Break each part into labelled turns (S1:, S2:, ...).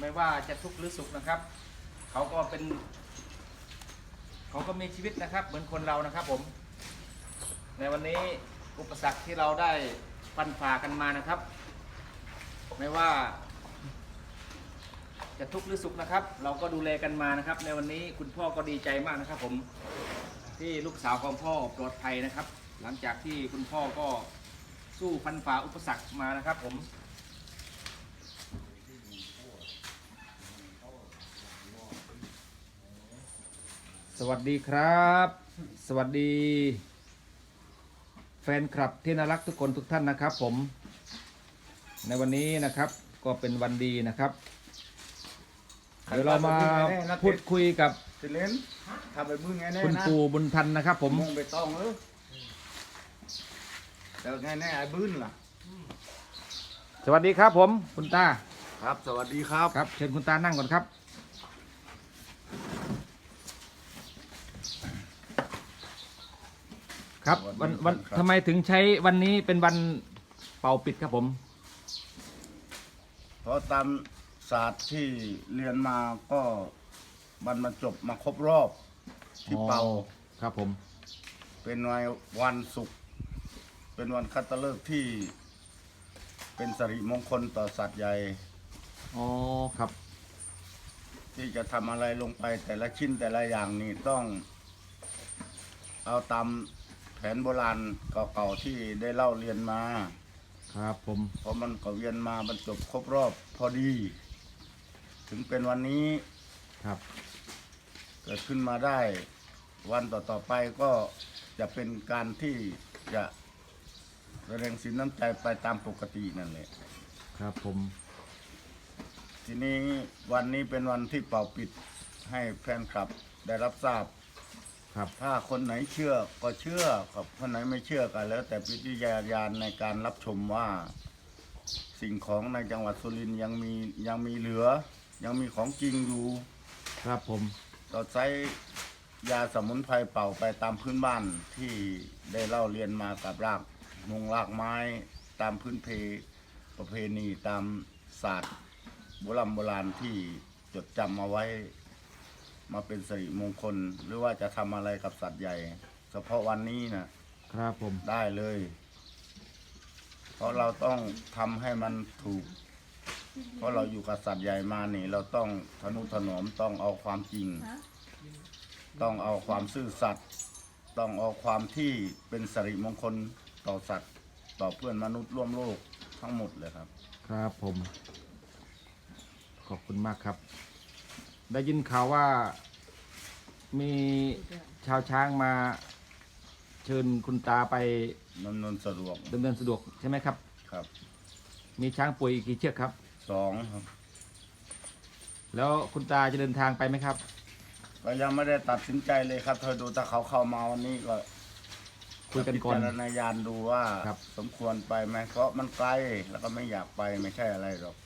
S1: ไม่ว่าจะทุกข์หรือสุขนะครับ เขาก็เป็น เขาก็มีชีวิตนะครับ เหมือนคนเรานะครับผม ในวันนี้อุปสรรคที่เราได้ฟันฝ่ากันมานะครับ ไม่ว่า จะทุกข์หรือสุขนะครับ เราก็ดูแลกันมานะครับ ในวันนี้คุณพ่อก็ดีใจมากนะครับ ผมที่ลูกสาวของพ่อปลอดภัยนะครับ หลังจากที่คุณพ่อก็สู้ฟันฝ่าอุปสรรคมานะครับ ผม สวัสดีครับ สวัสดี แฟนคลับที่น่ารักทุกคนทุกท่านนะครับ ผม ในวันนี้นะครับก็เป็นวันดีนะครับ เดี๋ยวเรามาพูดคุยกับ
S2: สิเลนทำไปมึงไงแน่
S1: คุณ
S2: นะ
S1: ปู่บุญทันนะครับ ผม
S2: มงไปต้องเออแต่ไงแน่ไอ้บื้นล่ะ
S1: สวัสดีครับผมคุณตา
S2: ครับ สวัสดีครับ
S1: ครับ เชิญคุณตานั่งก่อนครับ ครับวันวันทำไมถึงใช้วันนี้เป็นวันเป่าปิดครับผม
S2: เพราะตามศาสตร์ที่เรียนมาก็มันมาจบมาครบรอบที่เป่า
S1: อ๋อ ครับผม
S2: เป็นวันวันศุกร์เป็นวันคัตฤกษ์ที่ เป็นสิริมงคลต่อสัตว์ใหญ่
S1: อ๋อครับ
S2: ที่จะทำอะไรลงไปแต่ละชิ้นแต่ละอย่างนี่ต้อง เอาตามแผ นโบราณเก่าๆที่ได้เล่าเรียนมา
S1: ครับผม
S2: เพราะมันก็เวียนมาบรรจบครบรอบพอดี ถึงเป็นวันนี้
S1: ครับ
S2: เกิดขึ้นมาได้ วันต่อๆไปก็จะเป็นการที่จะแสดงสินน้ำใจไปตามปกตินั่นแหละ
S1: ครับผม
S2: ทีนี้วันนี้เป็นวันที่เป่าปิดให้แฟนคลับได้รับทราบ
S1: ครับ
S2: ถ้าคนไหนเชื่อก็เชื่อครับคนไหนไม่เชื่อก็แล้ว แต่วิทยาญาณในการรับชมว่า สิ่งของในจังหวัดสุรินทร์ยังมียังมีเหลือ ยังมีของจริงอยู่
S1: ครับผม
S2: เราใช้ยาสมุนไพรเป่าไปตามพื้นบ้านที่ได้เล่าเรียนมากับรากมงรากไม้ตามพื้นเพประเพณีตามศาสตร์โบราณโบราณที่จดจำมาไว้ มาเป็นสิริมงคล หรือว่าจะทำอะไรกับสัตว์ใหญ่ เฉพาะวันนี้นะครับ
S1: ผม
S2: ได้เลย เพราะเราต้องทำให้มันถูก เพราะเราอยู่กับสัตว์ใหญ่มานี่เราต้องทนุถนอมต้องเอาความจริง ต้องเอาความซื่อสัตย์ต้องเอาความที่เป็นสิริมงคลต่อสัตว์ ต่อเพื่อนมนุษย์ร่วมโลกทั้งหมดเลยครับ
S1: ครับผม ขอบคุณมากครับ ได้ยินข่าวว่า มีชาวช้างมา เชิญคุณตาไป
S2: นนนนสะดวก
S1: ดำเนินสะดวกใช่ไหมครับ
S2: ครับ
S1: มีช้างป่วยอีกกี่เชือกครับ
S2: สองครับ
S1: แล้วคุณตาจะเดินทางไปไหมครับ
S2: ก็ยังไม่ได้ตัดสินใจเลยครับเธอดูถ้าเขาเข้ามาวันนี้ก็
S1: คุยกันก่อน
S2: พิจารณาญาณดูว่า
S1: ครับ
S2: สมควรไปไหมเพราะมันไกลแล้วก็ไม่อยากไปไม่ใช่อะไรหรอก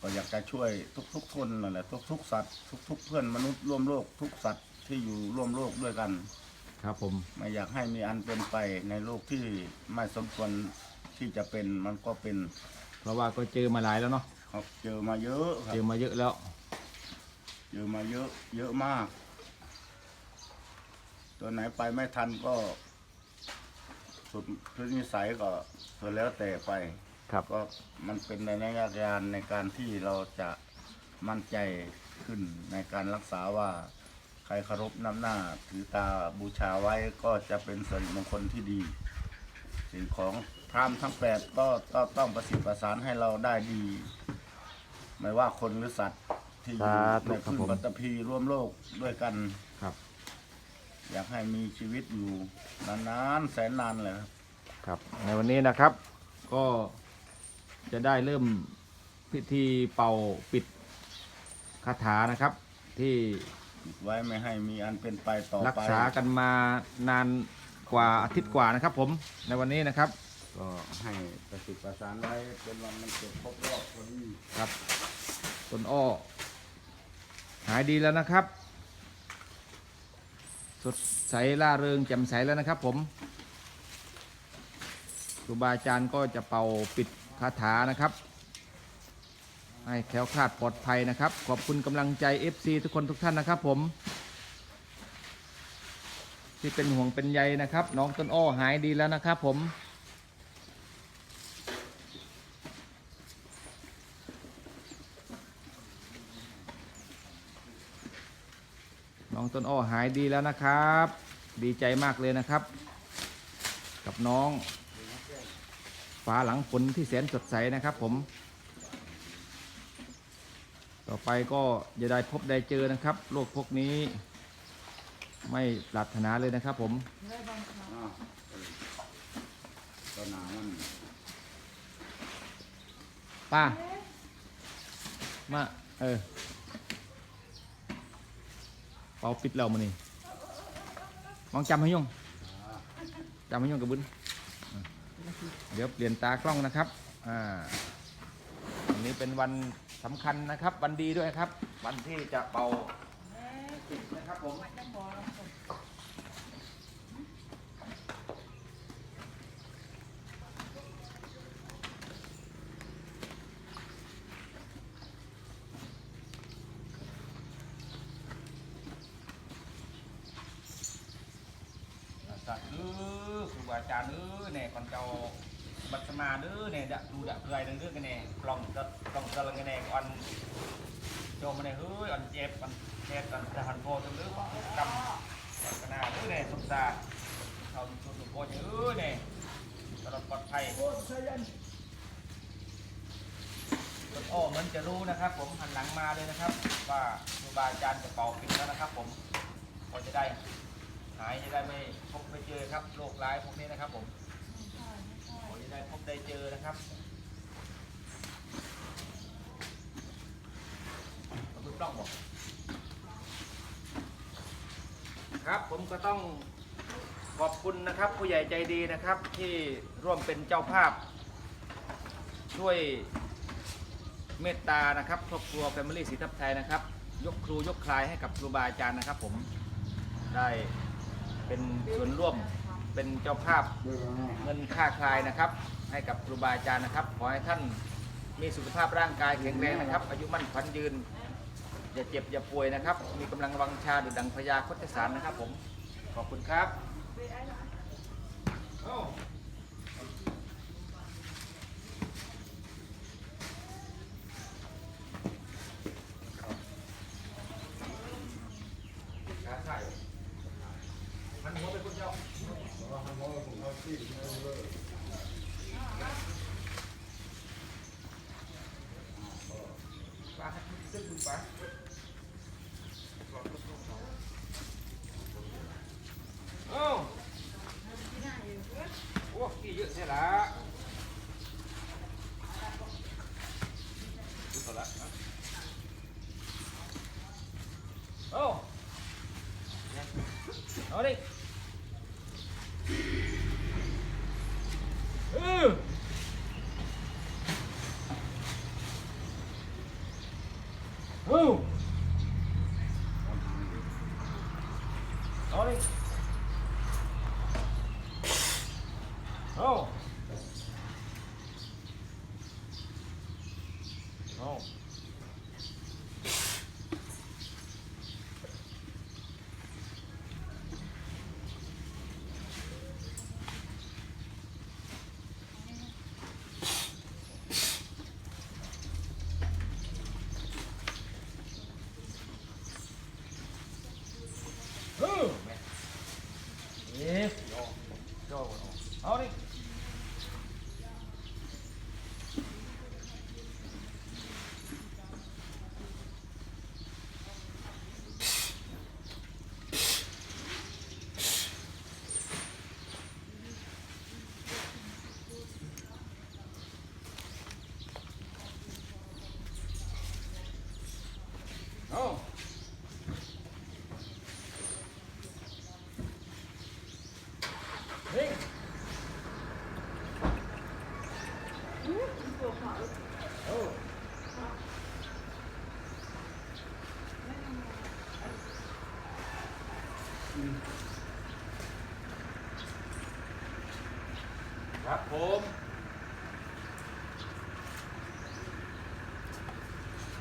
S2: ก็อยากจะช่วยทุกๆคนนั่นแหละทุกๆสัตว์ทุกๆเพื่อนมนุษย์ร่วมโลกทุกสัตว์ที่อยู่ร่วมโลกด้วยกัน
S1: ครับผม
S2: ไม่อยากให้มีอันเป็นไปในโลกที่ไม่สมควรที่จะเป็นมันก็เป็น
S1: เพราะว่าก็เจอมาหลายแล้วเนาะ
S2: เขาเจอมาเยอะครั
S1: เจอบมาเยอะแล้ว
S2: เจอมาเยอะ เยอะมาก ตัวไหนไปไม่ทันก็ สุดพฤตินิสัยก็ส่วนแล้วแต่ไป
S1: ครับ
S2: ก็มันเป็นในระยะยานในการที่เราจะมั่นใจขึ้นในการรักษาว่าใครเคารพน้ำหน้าถือตาบูชาไว้ก็จะเป็นสิริมงคลที่ดี สิ่งของพรามทั้งแปดก็ก็ต้องประสิทธิ์ประสานให้เราได้ดี ไม่ว่าคนหรือสัตว์ที่อยู่
S1: สาธุ
S2: ใน
S1: ครับ
S2: พึ่ง
S1: ผม
S2: ปัตตภีร่วมโลกด้วยกัน
S1: ครับ
S2: อยากให้มีชีวิตอยู่นานๆแสนนานเลยครับ
S1: ครับในวันนี้นะครับ ก็ จะได้เริ่มพิธีเป่าปิดคาถานะครับ ที่
S2: ปิดไว้ไม่ให้มีอันเป็นไปต่อ
S1: รัก
S2: ไป
S1: ษากันมานานกว่าอาทิตย์กว่านะครับ ผมในวันนี้นะครับ
S2: ก็ให้ประสิทธิ์ประสานไว้เป็นวันมันเกิดครบรอบพอดี
S1: ครับต้นอ้อหายดีแล้วนะครับ สดใสล่าเริงแจ่มใสแล้วนะครับ ผมครูบาอาจารย์ก็จะเป่าปิด คาถานะครับ ให้แคล้วคลาดปลอดภัยนะครับ ขอบคุณกำลังใจ FC ทุกคนทุกท่านนะครับผม ที่เป็นห่วงเป็นใยนะครับ น้องต้นอ้อหายดีแล้วนะครับผมน้องต้นอ้อหายดีแล้วนะครับ ดีใจมากเลยนะครับ กับน้อง ฟ้าหลังฝนที่แสนสดใสนะครับผม ต่อไปก็จะได้พบได้เจอนะครับ โรคพวกนี้ ไม่ปรารถนาเลยนะครับผม
S2: อ้าวเออตอนหนามัน
S1: ป้ามาเออเป่าปิดแล้วมานี่มองจำให้ยงจำให้ยงกับบุญ อะเดี๋ยวเปลี่ยนตากล้องนะครับอ่าวันนี้เป็นวันสำคัญนะครับ วันดีด้วยครับ วันที่จะเป่าปิดนะครับผมสัตว์เด้อ ครูบาอาจารย์เด้อแน่ก่อนเจ้าบัตรมาเด้อแน่ดะดูดะเกลือเด้อกันแน่กล่องก็กล่องก็ละกันแน่ก่อนโจมมาแน่เฮ้ยอันเจ็บอันแค่อันจะหันโพจนเด้อกำกันหน้าเด้อแน่สงสารเขาสุดสุดโพจเด้อแน่ตลอดปลอดภัยต้นอ้อมือนจะรู้นะครับ ผมหันหลังมาเลยนะครับ ว่าครูบาอาจารย์จะเป่าปิดแล้วนะครับ ผมพอจะได้ หายจะได้ไม่พบไม่เจอครับโรคร้ายพวกนี้นะครับ ผมขอจะได้พบได้เจอนะครับคุณต้องบอกครับผมก็ต้องขอบคุณนะครับ ผู้ใหญ่ใจดีนะครับ ที่ร่วมเป็นเจ้าภาพ ช่วยเมตตานะครับครอบครัวแฟมิลี่สีทับไทยนะครับ ยกครูยกคลายให้กับครูบาอาจารย์นะครับ ผมได้ เป็นส่วนร่วมเป็นเจ้าภาพเงินค่าคลายนะครับ ให้กับครูบาอาจารย์นะครับ ขอให้ท่านมีสุขภาพร่างกายแข็งแรงนะครับ อายุมั่นขวัญยืน อย่าเจ็บอย่าป่วยนะครับ มีกำลังวังชาดุจดังพญาคตสารนะครับผม ขอบคุณครับโอ้ขาใส่ มันหัวเป็นคนเดี Oh. ครับผม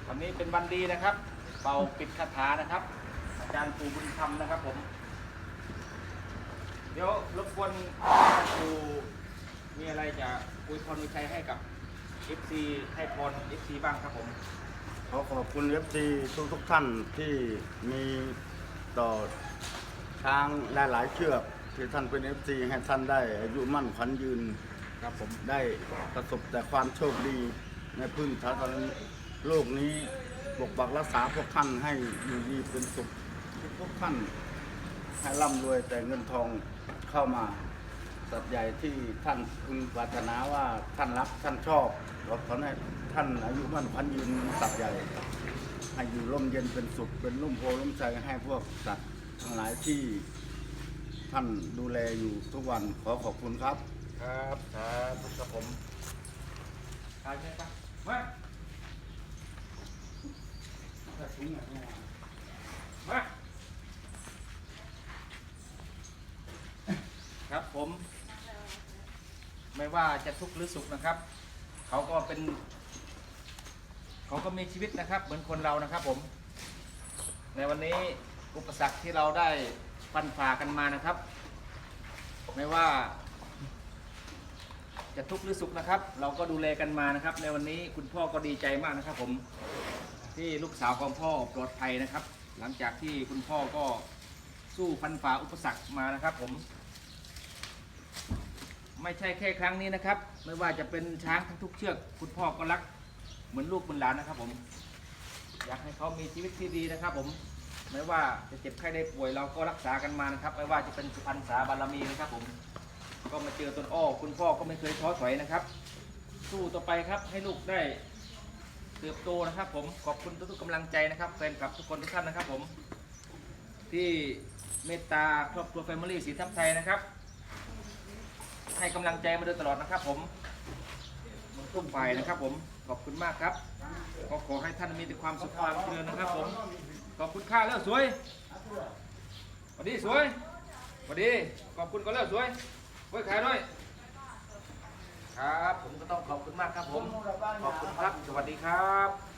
S1: วันนี้เป็นวันดีนะครับ เป่าปิดคาถานะครับ อาจารย์ปู่บุญธรรมนะครับผม เดี๋ยวรบกวนอาจารย์ปู่มีอะไรจะอวยพรมีใครให้กับ FC ให้พร FC บ้างครับผม
S2: ขอขอบคุณเอฟซีทุกทุกๆท่านที่มีต่อ ช้างหลายๆเชือกที่ท่านเป็นเอฟซีให้ท่านได้อายุมั่นขวัญยืน
S1: ครับผม
S2: ได้ประสบแต่ความโชคดีในพื้นฐานโลกนี้ปกปักรักษาพวกท่านให้อยู่ดีเป็นสุขทุกๆท่านให้ร่ำรวยแต่เงินทองเข้ามาสัตว์ใหญ่ที่ท่านพึงปรารถนาว่าท่านรักท่านชอบเราขอให้ท่านอายุมั่นขวัญยืนสัตว์ใหญ่ให้อยู่ร่มเย็นเป็นสุขเป็นร่มโพร่มใจให้พวกสัตว์ ทั้งหลายที่ท่านดูแลอยู่ทุกวันขอขอบคุณครับ
S1: ครับสาธุครับผมทานใช่ปะมามาครับผม ไม่ว่าจะทุกข์หรือสุขนะครับ เขาก็เป็น เขาก็มีชีวิตนะครับ เหมือนคนเรานะครับผม ในวันนี้ อุปสรรคที่เราได้ฟันฝ่ากันมานะครับ ไม่ว่า จะทุกข์หรือสุขนะครับ เราก็ดูแลกันมานะครับ ในวันนี้คุณพ่อก็ดีใจมากนะครับ ผมที่ลูกสาวของพ่อปลอดภัยนะครับ หลังจากที่คุณพ่อก็สู้ฟันฝ่าอุปสรรคมานะครับ ผม ไม่ใช่แค่ครั้งนี้นะครับ ไม่ว่าจะเป็นช้างทั้งทุกเชือก คุณพ่อก็รัก เหมือนลูกเหมือนหลานนะครับ ผม อยากให้เขามีชีวิตที่ดีนะครับ ผม ไม่ว่าจะเจ็บไข้ได้ป่วยเราก็รักษากันมานะครับ ไม่ว่าจะเป็นสุพรรณษาบารมีนะครับผม ก็มาเจอต้นอ้อคุณพ่อก็ไม่เคยท้อถอยนะครับ สู้ต่อไปครับให้ลูกได้เติบโตนะครับ ผมขอบคุณทุกๆกำลังใจนะครับแฟนคลับทุกคนทุกท่านนะครับ ผม ที่เมตตาครอบครัวแฟมิลี่สีทับไทยนะครับ ให้กำลังใจมาโดยตลอดนะครับ ผมทุกฝ่ายนะครับ ผมขอบคุณมากครับ ก็ขอให้ท่านมีแต่ความสุขความเจริญนะครับ ผม ขอบคุณค่าเลิกสวยสวัสดีสวยสวัสดี ขอบคุณก็เลิกสวยไว้ขายด้วย ครับ ผมก็ต้องขอบคุณมากครับผม ขอบคุณครับ สวัสดีครับ